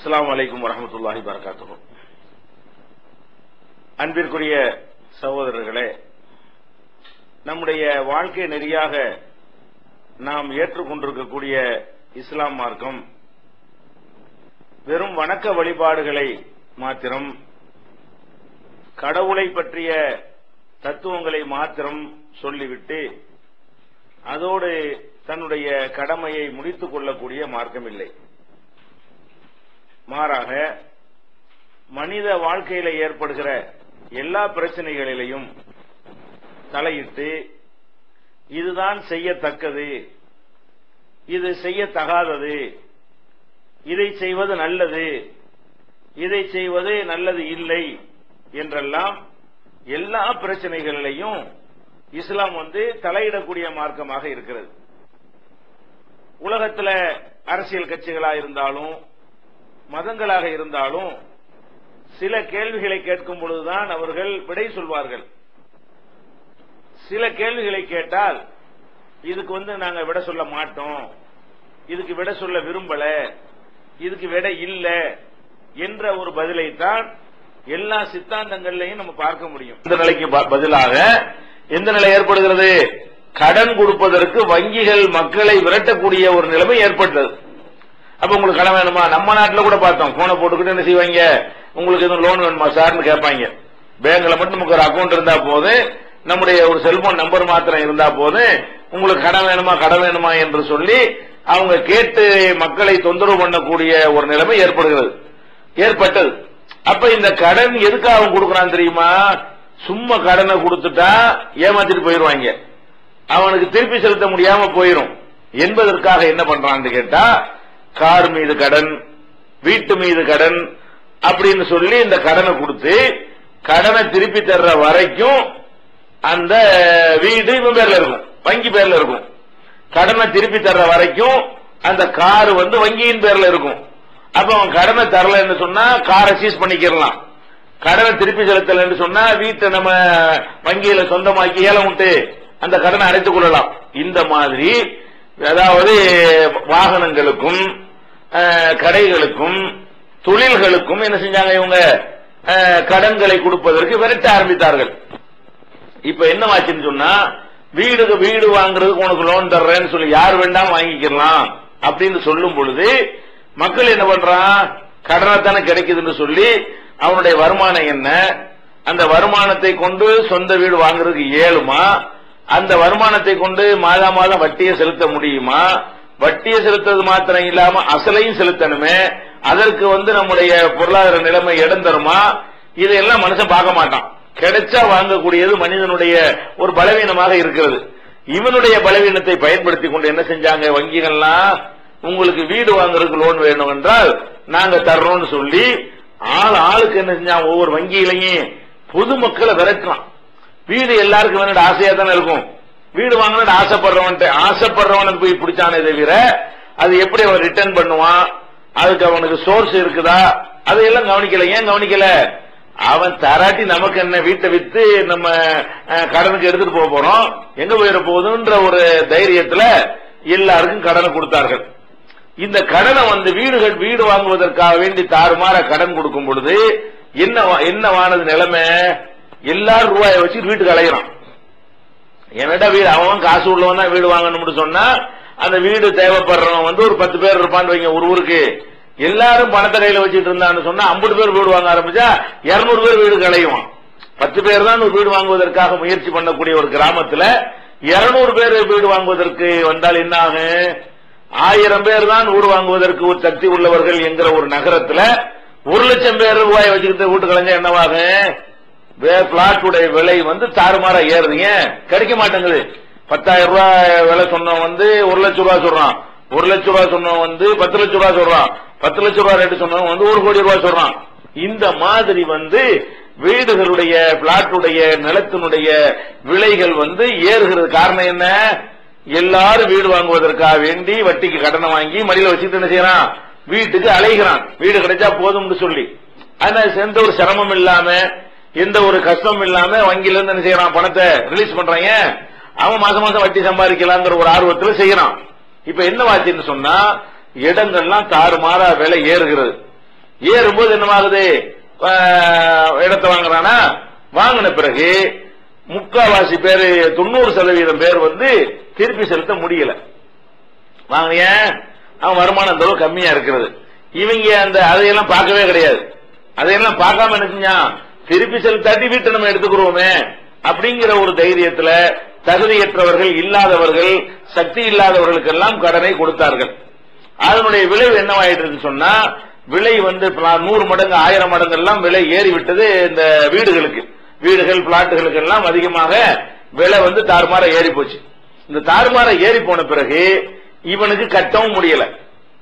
அஸ்லாம் வலைக்கும் வரமத்துல்லாஹி வரகாத்துஹு அன்பிற்குரிய சகோதரர்களே நம்முடைய வாழ்க்கை நெறியாக நாம் ஏற்றுக்கொண்டிருக்கக்கூடிய இஸ்லாம் மார்க்கம் வெறும் வணக்க வழிபாடுகளை மாத்திரம் கடவுளை பற்றிய தத்துவங்களை மாத்திரம் சொல்லிவிட்டு அதோடு தன்னுடைய கடமையை முடித்துக் கொள்ளக்கூடிய மார்க்கம் இல்லை மாறாக மனித வாழ்க்கையில ஏற்படுகிற எல்லா பிரச்சனைகளிலையும் தலையிட்டு இதுதான் செய்யத்தக்கது இது செய்யத்தகாதது இதை செய்வது நல்லது இதை செய்வது நல்லது இல்லை என்றெல்லாம் எல்லா பிரச்சனைகளிலையும் இஸ்லாம் வந்து தலையிடக்கூடிய மார்க்கமாக இருக்கிறது. உலகத்தில் அரசியல் கட்சிகளா இருந்தாலும் மதங்களாக இருந்தாலும் சில கேள்விகளை கேட்கும் பொழுதுதான் அவர்கள் விடை சொல்வார்கள். சில கேள்விகளை கேட்டால் இதுக்கு வந்து நாங்க விட சொல்ல மாட்டோம் இதுக்கு விட சொல்ல விரும்பல இதுக்கு விட இல்ல என்ற ஒரு பதிலை தான் எல்லா சித்தாந்தங்கள்லையும் நம்ம பார்க்க முடியும். இந்த நிலைக்கு பதிலாக எந்த நிலை ஏற்படுகிறது? கடன் கொடுப்பதற்கு வங்கிகள் மக்களை விரட்டக்கூடிய ஒரு நிலைமை ஏற்பட்டது. அப்ப உங்களுக்கு கடன் வேணுமா? நம்ம நாட்டில் கூட பார்த்தோம். போனை போட்டுக்கிட்டு என்ன செய்வாங்க? உங்களுக்கு எதுவும் லோன் வேணுமா? சார்னு கேட்பாங்க. பேங்க்ல மட்டும் நமக்கு ஒரு அக்கௌண்ட் இருந்தா போது நம்முடைய ஒரு செல்போன் நம்பர் மாத்திரம் இருந்தா போது உங்களுக்கு கடன் வேணுமா? கடன் வேணுமா? என்று சொல்லி அவங்க கேட்டு மக்களை தொந்தரவு பண்ணக்கூடிய ஒரு நிலைமை ஏற்படுகிறது. ஏற்பட்டது. அப்ப இந்த கடன் எதுக்காக அவன் கொடுக்கறான் தெரியுமா? சும்மா கடனை கொடுத்துட்டா ஏமாத்திட்டு போயிருவாங்க அவனுக்கு திருப்பி செலுத்த முடியாம போயிரும். என்பதற்காக என்ன பண்றான்னு கேட்டா கார் மீது கடன் வீட்டு மீது கடன் அப்படின்னு சொல்லி இந்த கடனை கொடுத்து கடனை திருப்பி தர்ற வரைக்கும் அந்த வீடு இவன் பேர்ல இருக்கும் வங்கி பேர்ல இருக்கும். கடனை திருப்பி தர்ற வரைக்கும் அந்த கார் வந்து வங்கியின் பேர்ல இருக்கும். அப்ப அவன் கடனை தரலன்னு சொன்னா காரை சீஸ் பண்ணிக்கிறலாம் கடனை திருப்பி செலுத்தலன்னு சொன்னா வீட்டை நம்ம வங்கியில சொந்தமாக்கி ஏலம் விட்டு அந்த கடனை அடைத்துக் கொள்ளலாம். இந்த மாதிரி அதாவது வாகனங்களுக்கும் கடைகளுக்கும் தொழில்களுக்கும் என்ன செஞ்சாங்க இவங்க? கடன்களை கொடுப்பதற்கு விரட்ட ஆரம்பித்தார்கள். இப்ப என்னவாச்சுன்னு சொன்னா வீடுக்கு வீடு வாங்குறதுக்கு உனக்கு லோன் தர்றேன்னு சொல்லி யார் வேண்டாம் வாங்கிக்கலாம் அப்படின்னு சொல்லும் பொழுது மக்கள் என்ன பண்றான்? கடனைத்தானே கிடைக்குதுன்னு சொல்லி அவனுடைய வருமானம் என்ன? அந்த வருமானத்தை கொண்டு சொந்த வீடு வாங்குறதுக்கு ஏழுமா அந்த வருமானத்தை கொண்டு மாதா மாதம் வட்டியை செலுத்த முடியுமா? வட்டியை செலுத்துறது மாத்திரம் இல்லாம அசலையும் செலுத்தணுமே? அதற்கு வந்து நம்முடைய பொருளாதார நிலைமை இடம் தருமா? இதையெல்லாம் மனுஷன் பார்க்க மாட்டான். கிடைச்சா வாங்கக்கூடியது மனிதனுடைய ஒரு பலவீனமாக இருக்கிறது. இவனுடைய பலவீனத்தை பயன்படுத்தி கொண்டு என்ன செஞ்சாங்க வங்கிகள்லாம்? உங்களுக்கு வீடு வாங்குறதுக்கு லோன் வேணும் என்றால் நாங்க தர்றோம்னு சொல்லி ஆள் ஆளுக்கு என்ன செஞ்சான்? ஒவ்வொரு வங்கியிலையும் பொதுமக்களை விரட்டலாம் வீடு எல்லாருக்கும் வேணும் ஆசையா தானே இருக்கும். வீடு வாங்கணும்னு ஆசைப்படுறவன் ஆசைப்படுறவனுக்கு போய் பிடிச்சானே தவிர அது எப்படி அவன் ரிட்டர்ன் பண்ணுவான்? அதுக்கு அவனுக்கு சோர்ஸ் இருக்குதா? அதையெல்லாம் கவனிக்கல. ஏன் கவனிக்கல? அவன் தராட்டி நமக்கு என்ன வீட்டை வித்து நம்ம கடனுக்கு எடுத்துட்டு போக போறோம்? எங்க போயிட போகுதுன்ற ஒரு தைரியத்துல எல்லாருக்கும் கடனை கொடுத்தார்கள். இந்த கடனை வந்து வீடுகள் வீடு வாங்குவதற்காக வேண்டி தாறுமாற கடன் கொடுக்கும் பொழுது என்ன என்னவானது நிலைமை? எல்லாரும் ரூபாயை வச்சு வீட்டுக்கு அலையிறான் என்னடா வீடு? அவன் காசு உள்ளவன் தான் வீடு வாங்கணும்னு சொன்னா அந்த வீடு தேவைப்படுறவன் வந்து ஒரு பத்து பேர் இருப்பான்னு வைங்க ஒரு ஊருக்கு. எல்லாரும் பணத்தை கையில வச்சுட்டு இருந்தான்னு சொன்னா ஐம்பது பேர் வீடு வாங்க ஆரம்பிச்சா இருநூறு பேர் வீடு கலையுவான் பத்து பேர் தான் வீடு வாங்குவதற்காக முயற்சி பண்ணக்கூடிய ஒரு கிராமத்துல இருநூறு பேர் வீடு வாங்குவதற்கு வந்தால் என்ன ஆகும் ஆயிரம் பேர் தான் வீடு வாங்குவதற்கு ஒரு சக்தி உள்ளவர்கள் என்கிற ஒரு நகரத்துல ஒரு லட்சம் பேர் ரூபாய் வச்சுக்கிட்டு வீட்டு கலைஞர் என்னவாகும் பிளாட்டுடைய விலை வந்து தாறுமாறா ஏறுதுங்க. கிடைக்க மாட்டேங்குது. பத்தாயிரம் ரூபாய் விலை சொன்னவன் வந்து ஒரு லட்சம் ரூபாய் சொல்றான். ஒரு லட்சம் ரூபாய் சொன்னவன் வந்து பத்து லட்சம் ரூபாய் சொல்றான். பத்து லட்சம் ரூபாய் ரேட்டு சொன்னவன் வந்து ஒரு கோடி ரூபாய் சொல்றான். இந்த மாதிரி வந்து வீடுகளுடைய பிளாட்டுடைய நிலத்தினுடைய விலைகள் வந்து ஏறுகிறது காரணம் என்ன? எல்லாரும் வீடு வாங்குவதற்காக வேண்டி வட்டிக்கு கடனை வாங்கி மடியில வச்சுட்டு என்ன செய்யறான்? வீட்டுக்கு அலைகிறான். வீடு கிடைச்சா போதும்னு சொல்லி. ஆனா சேர்ந்த ஒரு சிரமம் இல்லாம எந்த ஒரு கஷ்டமும் இல்லாம வங்கியில இருந்து என்ன செய்யறான்? பணத்தை ரிலீஸ் பண்றாங்க அவன் மாசம் மாசம் வட்டி சம்பாதிக்கலாங்கிற ஒரு ஆர்வத்தில் செய்யறான். இப்ப என்ன வாச்சுன்னு சொன்னா இடங்கள்லாம் தாறுமாறா விலை ஏறுகிறது. ஏறும்போது என்னமாகுது இடத்தை வாங்குறானா? வாங்கின பிறகு முக்காவாசி பேர் தொண்ணூறு சதவீதம் பேர் வந்து திருப்பி செலுத்த முடியல. வாங்கினிய? அவன் வருமானம் அந்த அளவு கம்மியா இருக்கிறது. இவங்க அந்த அதையெல்லாம் பார்க்கவே கிடையாது. அதையெல்லாம் பார்க்காம என்ன செஞ்சான்? திருப்பி செலுத்தாட்டி வீட்டை நம்ம எடுத்துக்கிறோமே. அப்படிங்கிற ஒரு தைரியத்துல தகுதியற்றவர்கள் இல்லாதவர்கள் சக்தி இல்லாதவர்களுக்கெல்லாம் கடனை கொடுத்தார்கள். அதனுடைய விளைவு என்னவாயிட்டு சொன்னா விலை வந்து நூறு மடங்கு ஆயிரம் மடங்கு எல்லாம் விலை ஏறிவிட்டது இந்த வீடுகளுக்கு. வீடுகள் பிளாட்டுகளுக்கு எல்லாம் அதிகமாக விலை வந்து தாறுமாற ஏறி போச்சு இந்த தாறுமாற ஏறி போன பிறகு இவனுக்கு கட்டவும் முடியல.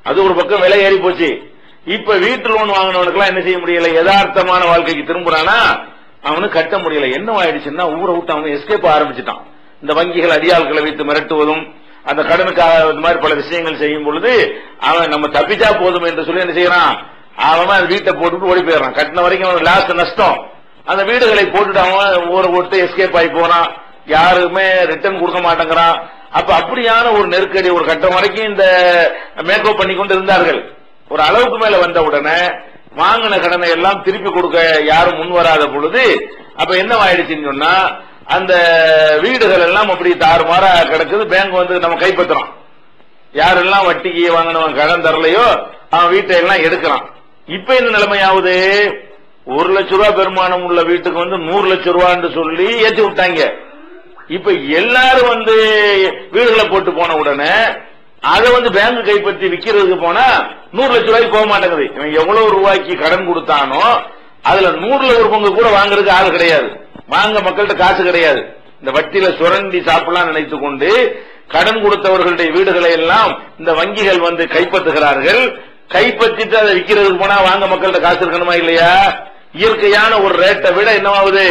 அது ஒரு பக்கம் விலை ஏறி போச்சு இப்ப வீட்டு லோன் வாங்கினவனுக்கு என்ன செய்ய முடியல? யதார்த்தமான வாழ்க்கைக்கு திரும்புறானா? அவனு கட்ட முடியல. என்ன ஆயிடுச்சுன்னா ஊரை விட்டு அவன் எஸ்கேப் ஆரம்பிச்சிட்டான். இந்த வங்கிகள் அடியாள்களை வைத்து மிரட்டுவதும் அந்த கடனுக்காக இந்த மாதிரி பல விஷயங்கள் செய்யும் பொழுது அவன் நம்ம தப்பிச்சா போதும் என்று சொல்லி என்ன செய்யறான்? அவன் அந்த வீட்டை போட்டுட்டு ஓடி போயிடறான். கட்டின வரைக்கும் அவன் லாஸ்ட் நஷ்டம். அந்த வீடுகளை போட்டுட்டு அவன் ஊரை விட்டு எஸ்கேப் ஆகி போறான். யாருமே ரிட்டர்ன் கொடுக்க மாட்டேங்கிறான். அப்ப அப்படியான ஒரு நெருக்கடி ஒரு கட்டம் வரைக்கும் இந்த மேக்கப் பண்ணி கொண்டு இருந்தார்கள். ஒரு அளவுக்கு மேல வந்த உடனே வாங்கின கடனை எல்லாம் திருப்பி கொடுக்க யாரும் முன் வராத பொழுது அப்ப என்ன ஆயிடுச்சுன்னு சொன்னா அந்த வீடுகள் எல்லாம் அப்படி தாறுமாறா கிடக்குது பேங்க் வந்து நம்ம கைப்பற்றுறோம் யாரெல்லாம் வட்டிக்கு வாங்கினவன் கடன் தரலையோ அவன் வீட்டை எல்லாம் எடுக்கிறான். இப்ப என்ன நிலைமையாவது ஒரு லட்ச ரூபாய் பெருமானம் உள்ள வீட்டுக்கு வந்து நூறு லட்சம் ரூபான்னு சொல்லி ஏற்றி விட்டாங்க. இப்ப எல்லாரும் வந்து வீடுகளை போட்டு போன உடனே அதை வந்து பேங்க் கைப்பற்றி விக்கிறதுக்கு போனா நூறு லட்சம் ரூபாய்க்கு போக மாட்டேங்குது. இவன் எவ்வளவு ரூபாய்க்கு கடன் கொடுத்தானோ அதுல நூறுல ஒரு பங்கு கூட வாங்குறதுக்கு ஆள் கிடையாது. வாங்க மக்கள்கிட்ட காசு கிடையாது. இந்த வட்டியில சுரண்டி சாப்பிடலாம் நினைத்து கொண்டு கடன் கொடுத்தவர்களுடைய வீடுகளை எல்லாம் இந்த வங்கிகள் வந்து கைப்பற்றுகிறார்கள். கைப்பற்றிட்டு அதை விற்கிறதுக்கு போனா வாங்க மக்கள்கிட்ட காசு இருக்கணுமா இல்லையா? இயற்கையான ஒரு ரேட்டை விட என்னவாவது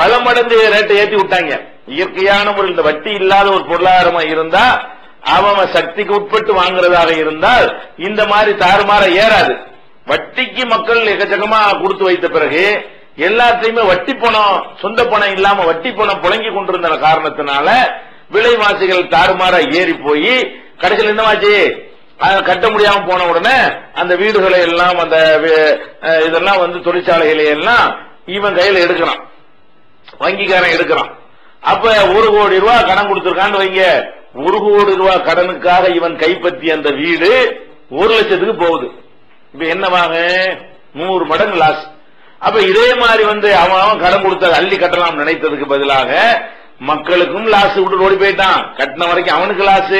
பல மடங்கு ரேட்டை ஏற்றி விட்டாங்க. இயற்கையான முறையில் இந்த வட்டி இல்லாத ஒரு பொருளாதாரமா இருந்தா அவன் சக்திக்கு உட்பட்டு வாங்குறதாக இருந்தால் இந்த மாதிரி தாறுமாற ஏறாது. வட்டிக்கு மக்கள் எக்கச்சக்கமா கொடுத்து வைத்த பிறகு எல்லாத்தையுமே வட்டி பணம் சொந்த பணம் இல்லாம வட்டி பணம் புழங்கி கொண்டிருந்த காரணத்தினால விலைவாசிகள் தாறுமாற ஏறி போய் கடைசியில் என்னவாச்சு? அதை கட்ட முடியாம போன உடனே அந்த வீடுகளை எல்லாம் அந்த இதெல்லாம் வந்து தொழிற்சாலைகளை எல்லாம் இவன் கையில எடுக்கிறான். வங்கிக்காரன் எடுக்கிறான். அப்ப ஒரு கோடி ரூபாய் கடன் கொடுத்திருக்கான்னு வைங்க. ஒரு கோடி ரூபாய் கடனுக்காக இவன் கைப்பற்றிய அந்த வீடு ஒரு லட்சத்துக்கு போகுது. இப்ப என்னவாங்க? நூறு மடங்கு லாஸ் அப்ப இதே மாதிரி வந்து அவன் அவன் கடன் கொடுத்த அள்ளி கட்டலாம் நினைத்ததுக்கு பதிலாக மக்களுக்கும் லாஸ் விட்டு ஓடி போயிட்டான். கட்டின வரைக்கும் அவனுக்கு லாஸ்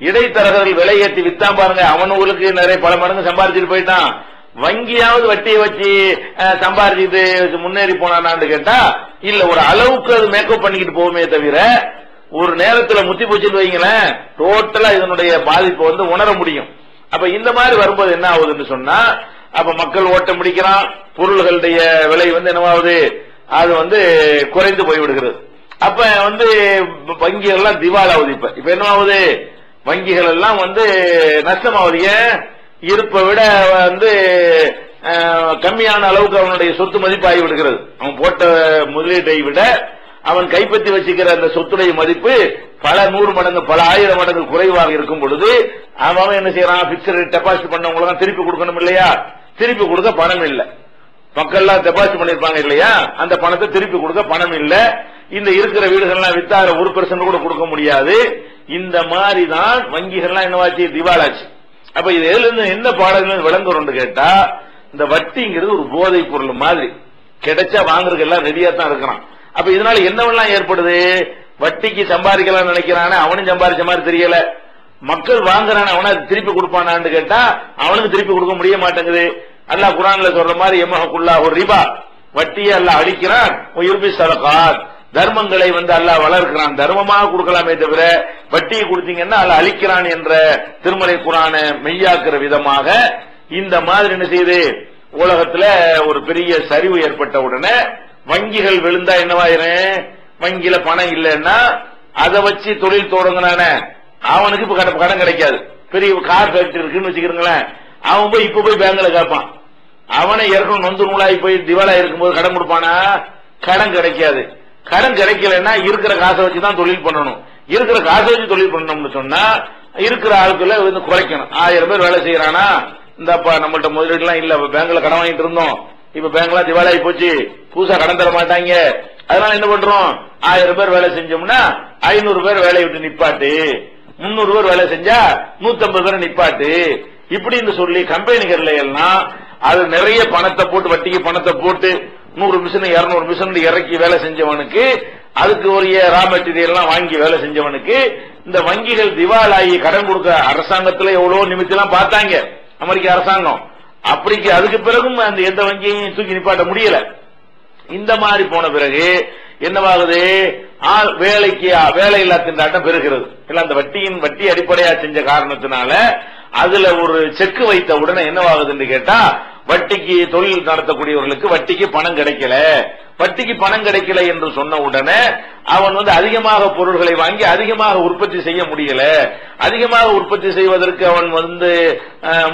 இடைத்தரகர்கள் விலை ஏற்றி வித்தான் பாருங்க. அவனுங்களுக்கு நிறைய பல மடங்கு சம்பாதிச்சுட்டு போயிட்டான். வங்கியாவது வட்டியை வச்சு அஹ், முன்னேறி போனானான்னு கேட்டா இல்ல ஒரு அளவுக்கு அது மேக்கப் பண்ணிக்கிட்டு போவோமே தவிர ஒரு நேரத்துல முத்தி போச்சுன்னு வைங்களேன் டோட்டலா இதனுடைய பாதிப்பை வந்து உணர முடியும். அப்ப இந்த மாதிரி வரும்போது என்ன ஆகுதுன்னு சொன்னா அப்ப மக்கள் ஓட்டம் பிடிக்கிறான் பொருள்களுடைய விலை வந்து என்னவாகுது? அது வந்து குறைந்து போய்விடுகிறது. அப்ப வந்து வங்கிகள் எல்லாம் திவாலாவது இப்ப. இப்ப என்னவாகுது? வங்கிகள் எல்லாம் வந்து நஷ்டமாவது ஏன்? இருப்பை விட வந்து கம்மியான அளவுக்கு அவனுடைய சொத்து மதிப்பாகி விடுகிறது. அவன் போட்ட முதலீட்டை விட அவன் கைப்பற்றி வச்சுக்கிற அந்த சொத்துடைய மதிப்பு பல நூறு மடங்கு பல ஆயிரம் மடங்கு குறைவாக இருக்கும் பொழுது அவன் என்ன செய்யறான்? பிக்சட் டெபாசிட் பண்ணவங்களுக்கு திருப்பி கொடுக்கணும் இல்லையா? திருப்பி கொடுக்க பணம் இல்லை. மக்கள்லாம் டெபாசிட் பண்ணிருப்பாங்க இல்லையா? அந்த பணத்தை திருப்பி கொடுக்க பணம் இல்ல. இந்த இருக்கிற வீடுகள்லாம் வித்தார ஒரு பெர்சன்ட் கூட கொடுக்க முடியாது. இந்த மாதிரி தான் வங்கிகள்லாம் என்னவாச்சு திவாலாச்சு. அப்ப இது எதுல இருந்து என்ன பாடங்கள் விளங்குறோம்னு கேட்டா இந்த வட்டிங்கிறது ஒரு போதைப் பொருள் மாதிரி. கிடைச்சா வாங்குறதுக்கு எல்லாம் ரெடியா தான் இருக்கிறான். அப்ப இதனால என்னவெல்லாம் ஏற்படுது? வட்டிக்கு சம்பாதிக்கலாம் நினைக்கிறானே அவனும் சம்பாதிச்ச மாதிரி தெரியல. மக்கள் வாங்குறானே அவனை திருப்பி கொடுப்பானான்னு கேட்டா அவனுக்கு திருப்பி கொடுக்க முடிய மாட்டேங்குது. அல்லாஹ் குரான்ல சொல்ற மாதிரி எம்மஹக்குல்லா ஒரு ரிபா. வட்டியை அல்ல அழிக்கிறான். இருபி சதகாத். தர்மங்களை வந்து அல்லாஹ் வளர்க்கிறான். தர்மமாக கொடுக்கலாமே தவிர வட்டியை கொடுத்தீங்கன்னா அல்ல அழிக்கிறான் என்ற திருமலை குரான மெய்யாக்குற விதமாக இந்த மாதிரி என்ன செய்யுது உலகத்துல ஒரு பெரிய சரிவு ஏற்பட்ட உடனே வங்கிகள் விழுந்தா என்னவாயிரும் வங்கியில பணம் இல்லைன்னா அதை வச்சு தொழில் தொடங்கினானே. அவனுக்கு இப்ப கடன் கடன் கிடைக்காது. பெரிய கார் ஃபேக்டரி இருக்குன்னு வச்சுக்கிறீங்களேன். அவன் போய் இப்ப போய் பேங்க்ல கேட்பான். அவனை இறக்கணும் நொந்து நூலாகி போய் திவாலா இருக்கும்போது கடன் கொடுப்பானா? கடன் கிடைக்காது. கடன் கிடைக்கலன்னா இருக்கிற காசை வச்சு தான் தொழில் பண்ணணும். இருக்கிற காசை வச்சு தொழில் பண்ணணும்னு சொன்னா இருக்கிற ஆளுக்குள்ள வந்து குறைக்கணும். ஆயிரம் பேர் வேலை செய்யறானா? இந்தப்பா நம்மள்ட்ட முதலீடுலாம் இல்ல. பேங்க்ல கடன் வாங்கிட்டு இருந்தோம். இப்ப பேங்க்லாம் திவாலாகி போச்சு. புதுசா கடன் தர மாட்டாங்க. அதனால என்ன பண்றோம்? ஆயிரம் பேர் வேலை செஞ்சோம்னா ஐநூறு பேர் வேலையை விட்டு நிப்பாட்டு. முன்னூறு பேர் வேலை செஞ்சா நூத்தம்பது பேர் நிப்பாட்டு. இப்படின்னு சொல்லி கம்பெனிகள்ல எல்லாம் அது நிறைய பணத்தை போட்டு வட்டிக்கு பணத்தை போட்டு நூறு மிஷின் இருநூறு மிஷின் இறக்கி வேலை செஞ்சவனுக்கு அதுக்கு உரிய ரா மெட்டீரியல் எல்லாம் வாங்கி வேலை செஞ்சவனுக்கு இந்த வங்கிகள் திவாலாகி கடன் கொடுக்க அரசாங்கத்துல எவ்வளவு நிமித்தம் பார்த்தாங்க. அமெரிக்க அரசாங்கம். அப்படிக்கு அதுக்கு பிறகும் அந்த எந்த வங்கியையும் தூக்கி நிப்பாட்ட முடியல. இந்த மாதிரி போன பிறகு என்னவாகுது? ஆள் வேலைக்கு வேலையில்லா திண்டாட்டம் பெறுகிறது இல்ல அந்த வட்டியின் வட்டி அடிப்படையா செஞ்ச காரணத்தினால அதுல ஒரு செக்கு வைத்த உடனே என்னவாகுதுன்னு கேட்டா வட்டிக்கு தொழில் நடத்தக்கூடியவர்களுக்கு வட்டிக்கு பணம் கிடைக்கல. வட்டிக்கு பணம் கிடைக்கல என்று சொன்ன உடனே அவன் வந்து அதிகமாக பொருள்களை வாங்கி அதிகமாக உற்பத்தி செய்ய முடியல. அதிகமாக உற்பத்தி செய்வதற்கு அவன் வந்து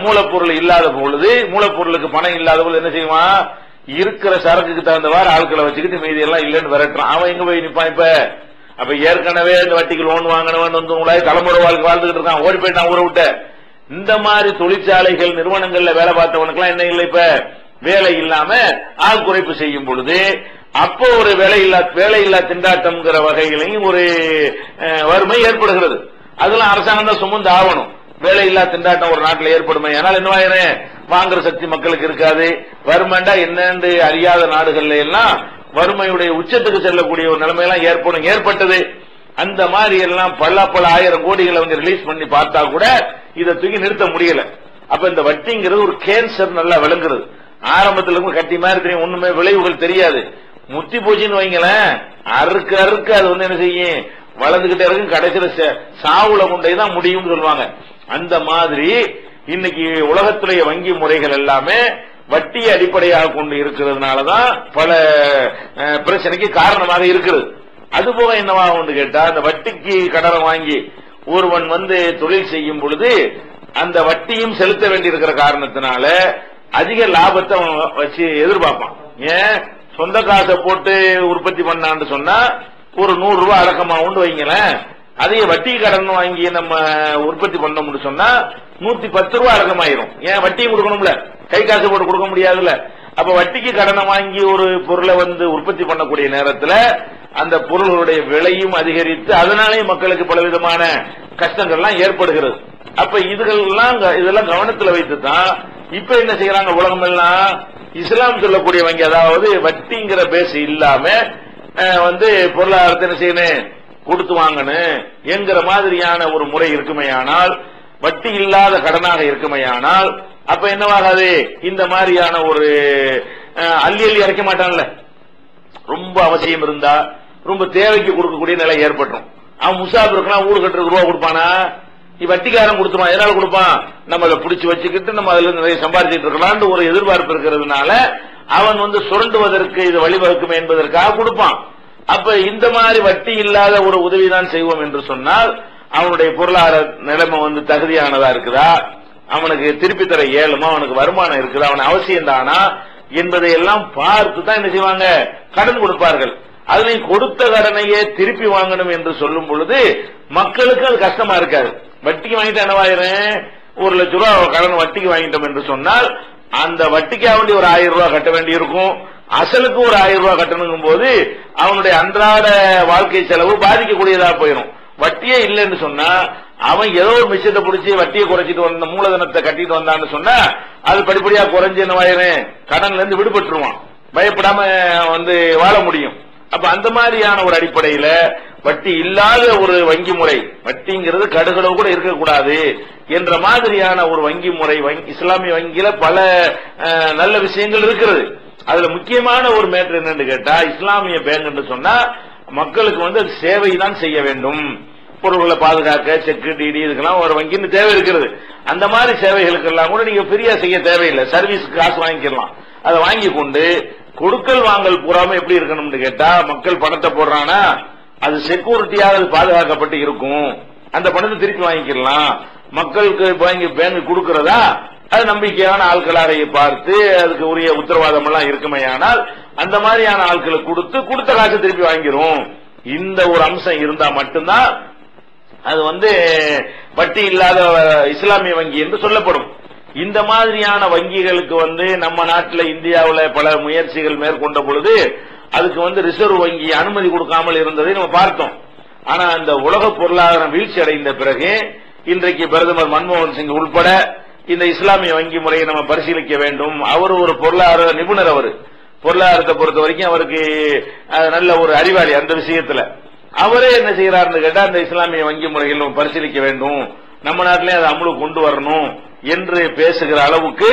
மூலப்பொருள் இல்லாத பொழுது மூலப்பொருளுக்கு பணம் இல்லாத பொழுது என்ன செய்வான்? இருக்கிற சரக்குக்கு தகுந்தவாறு ஆட்களை வச்சுக்கிட்டு மீதி எல்லாம் இல்லைன்னு விரட்டுறான். அவன் எங்க போய் நிப்பான் இப்ப? அப்ப ஏற்கனவே இந்த வட்டிக்கு லோன் வாங்கினவன் வந்து உங்களால தலைமுறை வாழ்க்கை வாழ்ந்துகிட்டு இருக்கான். ஓடி போயிட்டான் ஊரை விட்ட. இந்த மாதிரி தொழிற்சாலைகள் நிறுவனங்கள்ல வேலை பார்த்தவனுக்குலாம் என்ன இல்லை இப்ப? வேலை இல்லாம ஆள் குறைப்பு செய்யும் பொழுது அப்போ ஒரு வேலை இல்லா வேலை இல்லா திண்டாட்டம்ங்கிற வகையிலையும் ஒரு வறுமை ஏற்படுகிறது. அதெல்லாம் அரசாங்கம் தான் சுமந்து ஆகணும். வேலையில்லா திண்டாட்டம் ஒரு நாட்டில் ஏற்படும். ஆனால் என்னவாயிரும் வாங்குற சக்தி மக்களுக்கு இருக்காது. வறுமைண்டா என்னன்னு அறியாத நாடுகள்ல எல்லாம் வறுமையுடைய உச்சத்துக்கு செல்லக்கூடிய ஒரு நிலைமையெல்லாம் ஏற்படும் ஏற்பட்டது. அந்த மாதிரி எல்லாம் பல பல ஆயிரம் கோடிகளை வந்து ரிலீஸ் பண்ணி பார்த்தா கூட இதை தூக்கி நிறுத்த முடியல. அப்ப இந்த வட்டிங்கிறது ஒரு கேன்சர் நல்லா விளங்குறது. ஆரம்பத்தில் இருக்கும் கட்டி மாதிரி தெரியும் ஒண்ணுமே விளைவுகள் தெரியாது. முத்தி போச்சுன்னு வைங்களேன் அறுக்க அறுக்க அது வந்து என்ன செய்யும்? வளர்ந்துகிட்டே இருக்கும் கடைசியில் ச- சாவுல கொண்டே தான் முடியும்னு சொல்லுவாங்க. அந்த மாதிரி இன்னைக்கு உலகத்திலேயே வங்கி முறைகள் எல்லாமே வட்டியை அடிப்படையாக கொண்டு இருக்கிறதுனாலதான் பல பிரச்சனைக்கு காரணமாக இருக்கிறது அதுபோக என்னவாகும் கேட்டா அந்த வட்டிக்கு கடனை வாங்கி ஒருவன் வந்து தொழில் செய்யும் பொழுது அந்த வட்டியும் செலுத்த வேண்டியிருக்கிற காரணத்தினால அதிக லாபத்தை அவன் வச்சு எதிர்பார்ப்பான். ஏன்? சொந்த காசை போட்டு உற்பத்தி பண்ணான்னு சொன்னா ஒரு நூறு ரூபாய் அடக்கமா உண்டு வைங்களேன். அதே வட்டி கடன் வாங்கி நம்ம உற்பத்தி பண்ணோம்னு சொன்னா நூத்தி பத்து ரூபா அடக்கமாயிரும். ஏன் வட்டியும் கொடுக்கணும்ல? கை காசு போட்டு கொடுக்க முடியாதுல்ல? அப்ப வட்டிக்கு கடனை வாங்கி ஒரு பொருளை வந்து உற்பத்தி பண்ணக்கூடிய நேரத்துல அந்த பொருளுடைய விலையும் அதிகரித்து அதனாலேயும் மக்களுக்கு பலவிதமான கஷ்டங்கள்லாம் ஏற்படுகிறது. அப்ப இதுகள்லாம் க- இதெல்லாம் கவனத்துல வைத்து தான் இப்ப என்ன செய்யறாங்க உலகம் எல்லாம் இஸ்லாம் சொல்லக்கூடிய வங்கி அதாவது வட்டிங்கிற பேஸ் இல்லாம வந்து பொருளாதாரத்தை என்ன செய்யணும்? கொடுத்து வாங்கணும் என்கிற மாதிரியான ஒரு முறை இருக்குமையானால் வட்டி இல்லாத கடனாக இருக்குமையானால் அப்ப என்னவாகாது? இந்த மாதிரியான ஒரு அள்ளி அள்ளி இறக்க மாட்டான்ல. ரொம்ப அவசியம் இருந்தா ரொம்ப தேவைக்கு கொடுக்கக்கூடிய நிலை ஏற்பட்டுரும். அவன் முசாபிருக்கெல்லாம் ஊடு கட்டுறதுக்கு ரூபா கொடுப்பானா? நீ வட்டிக்காரன் கொடுத்துருவான் எதனால கொடுப்பான்? நம்ம அதை பிடிச்சு வச்சுக்கிட்டு நம்ம அதுல நிறைய சம்பாதிச்சிட்டு இருக்கலாம்னு ஒரு எதிர்பார்ப்பு இருக்கிறதுனால அவன் வந்து சுரண்டுவதற்கு இது வழிவகுக்கும் என்பதற்காக கொடுப்பான். அப்ப இந்த மாதிரி வட்டி இல்லாத ஒரு உதவிதான் செய்வோம் என்று சொன்னால் அவனுடைய பொருளாதார நிலைமை வந்து தகுதியானதா இருக்குதா? அவனுக்கு திருப்பி தர இயலுமா? அவனுக்கு வருமானம் இருக்குதா? அவன் அவசியம் தானா? என்பதை எல்லாம் பார்த்து தான் என்ன செய்வாங்க? கடன் கொடுப்பார்கள். அதுலயும் கொடுத்த கடனையே திருப்பி வாங்கணும் என்று சொல்லும் பொழுது மக்களுக்கு அது கஷ்டமா இருக்காது. வட்டிக்கு வாங்கிட்டு என்னவாயிரும் ஒரு லட்ச ரூபாய் கடன் வட்டிக்கு வாங்கிட்டோம் என்று சொன்னால் அந்த வட்டிக்காக வேண்டி ஒரு ஆயிரம் ரூபாய் கட்ட வேண்டி இருக்கும் அசலுக்கு ஒரு ஆயிரம் ரூபாய் கட்டணுங்கும் போது அவனுடைய அன்றாட வாழ்க்கை செலவு பாதிக்கக்கூடியதா போயிடும் வட்டியே இல்லைன்னு சொன்னா அவன் ஏதோ ஒரு மிஷத்தை பிடிச்சி வட்டியை குறைச்சிட்டு வந்த மூலதனத்தை கட்டிட்டு வந்தான்னு சொன்னா அது படிப்படியா குறைஞ்சு என்ன கடன்ல இருந்து விடுபட்டுருவான். பயப்படாம வந்து வாழ முடியும். அப்ப அந்த மாதிரியான ஒரு அடிப்படையில வட்டி இல்லாத ஒரு வங்கி முறை வட்டிங்கிறது கடுகளவு கூட இருக்கக்கூடாது என்ற மாதிரியான ஒரு வங்கி முறை வங்கி- இஸ்லாமிய வங்கியில பல நல்ல விஷயங்கள் இருக்கிறது. அதுல முக்கியமான ஒரு மேட்டர் என்னன்னு கேட்டா இஸ்லாமிய பேங்க் என்று சொன்னா மக்களுக்கு வந்து அது சேவை தான் செய்ய வேண்டும். பொருள்களை பாதுகாக்க செக்கு டிடி இதுக்கெல்லாம் ஒரு வங்கின்னு தேவை இருக்கிறது. அந்த மாதிரி சேவைகளுக்கு எல்லாம் கூட நீங்க ஃப்ரீயா செய்ய தேவையில்லை. சர்வீஸ் காசு வாங்கிக்கலாம். அதை வாங்கி கொண்டு கொடுக்கல் வாங்கல் பூராம எப்படி இருக்கணும்னு கேட்டா மக்கள் பணத்தை போடுறானா அது செக்யூரிட்டியாக அது பாதுகாக்கப்பட்டு இருக்கும். அந்த பணத்தை திருப்பி வாங்கிக்கலாம். மக்களுக்கு வாங்கி பேங்க் கொடுக்கறதா அது நம்பிக்கையான ஆட்களாரை பார்த்து அதுக்கு உரிய உத்தரவாதம் எல்லாம் இருக்குமேயானால் அந்த மாதிரியான ஆட்களை கொடுத்து கொடுத்த காசு திருப்பி வாங்கிரும். இந்த ஒரு அம்சம் இருந்தா மட்டும்தான் அது வந்து வட்டி இல்லாத இஸ்லாமிய வங்கி என்று சொல்லப்படும். இந்த மாதிரியான வங்கிகளுக்கு வந்து நம்ம நாட்டில் இந்தியாவில் பல முயற்சிகள் மேற்கொண்ட பொழுது அதுக்கு வந்து ரிசர்வ் வங்கி அனுமதி கொடுக்காமல் இருந்ததை நம்ம பார்த்தோம். ஆனா அந்த உலக பொருளாதாரம் வீழ்ச்சி அடைந்த பிறகு இன்றைக்கு பிரதமர் மன்மோகன் சிங் உள்பட இந்த இஸ்லாமிய வங்கி முறையை நம்ம பரிசீலிக்க வேண்டும். அவர் ஒரு பொருளாதார நிபுணர் அவர். பொருளாதாரத்தை பொறுத்த வரைக்கும் அவருக்கு நல்ல ஒரு அறிவாளி அந்த விஷயத்துல. அவரே என்ன செய்யறாருன்னு கேட்டா அந்த இஸ்லாமிய வங்கி முறைகள் நம்ம பரிசீலிக்க வேண்டும். நம்ம நாட்டிலே அதை அமலுக்கு கொண்டு வரணும் என்று பேசுகிற அளவுக்கு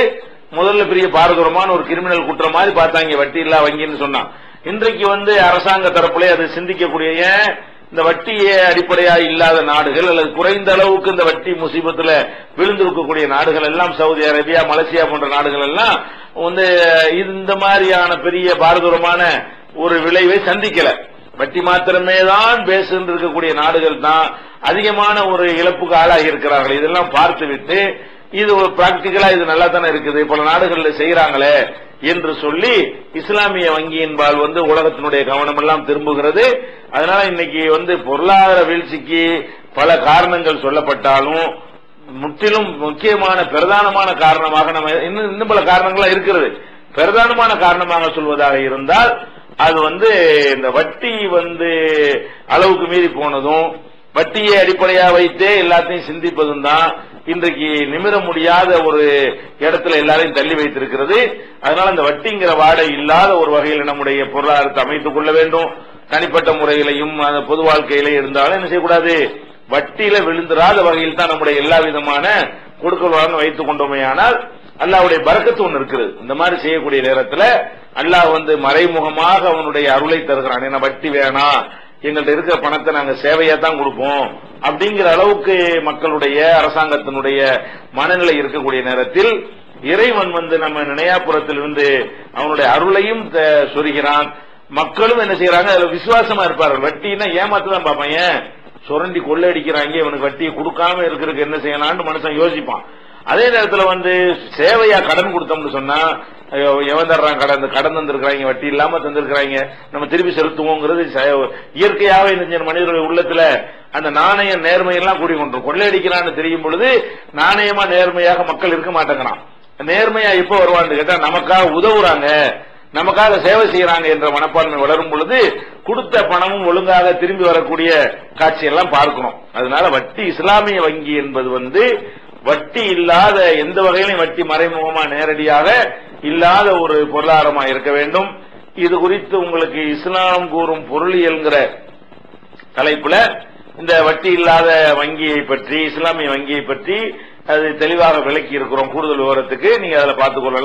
முதல்ல பெரிய பாரதூரமான ஒரு கிரிமினல் குற்றம் மாதிரி பார்த்தாங்க. வட்டி இல்லா வங்கின்னு சொன்னான் இன்றைக்கு வந்து அரசாங்க தரப்புல அது சிந்திக்கக்கூடிய இந்த வட்டியே அடிப்படையா இல்லாத நாடுகள் அல்லது குறைந்த அளவுக்கு இந்த வட்டி முசீபத்துல விழுந்திருக்கக்கூடிய நாடுகள் எல்லாம் சவுதி அரேபியா மலேசியா போன்ற நாடுகள் எல்லாம் வந்து இந்த மாதிரியான பெரிய பாரதூரமான ஒரு விளைவை சந்திக்கல. வட்டி மாத்திரமே தான் பேசுன்னு இருக்கக்கூடிய நாடுகள் தான் அதிகமான ஒரு இழப்புக்கு ஆளாகி இருக்கிறார்கள். இதெல்லாம் பார்த்து விட்டு இது ஒரு பிராக்டிக்கலா இது நல்லா தானே இருக்குது. பல நாடுகள்ல செய்யறாங்களே என்று சொல்லி இஸ்லாமிய வங்கியின்பால் வந்து உலகத்தினுடைய கவனம் எல்லாம் திரும்புகிறது. அதனால இன்னைக்கு வந்து பொருளாதார வீழ்ச்சிக்கு பல காரணங்கள் சொல்லப்பட்டாலும் முற்றிலும் முக்கியமான பிரதானமான காரணமாக நம்ம இன்னும் இன்னும் பல காரணங்களா இருக்கிறது. பிரதானமான காரணமாக சொல்வதாக இருந்தால் அது வந்து இந்த வட்டி வந்து அளவுக்கு மீறி போனதும் வட்டியை அடிப்படையாக வைத்தே எல்லாத்தையும் சிந்திப்பதும் தான் இன்றைக்கு நிமிர முடியாத ஒரு இடத்துல எல்லாரையும் தள்ளி வைத்திருக்கிறது. அதனால அந்த வட்டிங்கிற வாடை இல்லாத ஒரு வகையில் நம்முடைய பொருளாதாரத்தை அமைத்துக் கொள்ள வேண்டும். தனிப்பட்ட முறையிலையும் அந்த பொது வாழ்க்கையில இருந்தாலும் என்ன செய்யக்கூடாது? வட்டியில விழுந்துராத வகையில் தான் நம்முடைய எல்லா விதமான கொடுக்கல் வாங்க வைத்துக் கொண்டோமே ஆனால் அல்லாவுடைய பறக்கத்து ஒன்று இருக்கிறது இந்த மாதிரி செய்யக்கூடிய நேரத்தில் அல்லாஹ் வந்து மறைமுகமாக அவனுடைய அருளை தருகிறான். ஏன்னா வட்டி வேணாம். எங்கள்கிட்ட இருக்கிற பணத்தை நாங்க சேவையா தான் கொடுப்போம். அப்படிங்கிற அளவுக்கு மக்களுடைய அரசாங்கத்தினுடைய மனநிலை இருக்கக்கூடிய நேரத்தில் இறைவன் வந்து நம்ம நினையாபுரத்திலிருந்து அவனுடைய அருளையும் த- சொரிகிறான். மக்களும் என்ன செய்யறாங்க அதுல விசுவாசமா இருப்பார்கள். வட்டின்னா ஏமாத்துதான் தான் ஏன்? சுரண்டி கொள்ளையடிக்கிறாங்க இவனுக்கு வட்டியை கொடுக்காம இருக்கிறதுக்கு என்ன செய்யலாம்னு மனுஷன் யோசிப்பான். அதே நேரத்தில் வந்து சேவையா கடன் கொடுத்தோம்னு சொன்னா எவன் தர்றான் கடன்? இந்த கடன் தந்திருக்கிறாங்க வட்டி இல்லாம தந்திருக்கிறாங்க. நம்ம திருப்பி செலுத்துவோங்கிறது ச- இயற்கையாவே இந்த மனிதர்கள் உள்ளத்துல அந்த நாணய நேர்மையெல்லாம் கூடி கொண்டு கொள்ளையடிக்கிறான்னு தெரியும் பொழுது நாணயமா நேர்மையாக மக்கள் இருக்க மாட்டேங்கிறான். நேர்மையா இப்ப வருவான்னு கேட்டா நமக்காக உதவுறாங்க நமக்காக சேவை செய்யறாங்க என்ற மனப்பான்மை வளரும் பொழுது கொடுத்த பணமும் ஒழுங்காக திரும்பி வரக்கூடிய காட்சியெல்லாம் பார்க்கணும். அதனால வட்டி இஸ்லாமிய வங்கி என்பது வந்து வட்டி இல்லாத எந்த வகையிலும் வட்டி மறைமுகமா நேரடியாக இல்லாத ஒரு பொருளாதாரமா இருக்க வேண்டும். இது குறித்து உங்களுக்கு இஸ்லாம் கூறும் பொருளியல்ங்கிற தலைப்புல இந்த வட்டி இல்லாத வங்கியை பற்றி இஸ்லாமிய வங்கியை பற்றி அது தெளிவாக விளக்கி இருக்கிறோம் கூடுதல் விவரத்துக்கு நீங்க அதில் பார்த்துக் கொள்ளலாம்.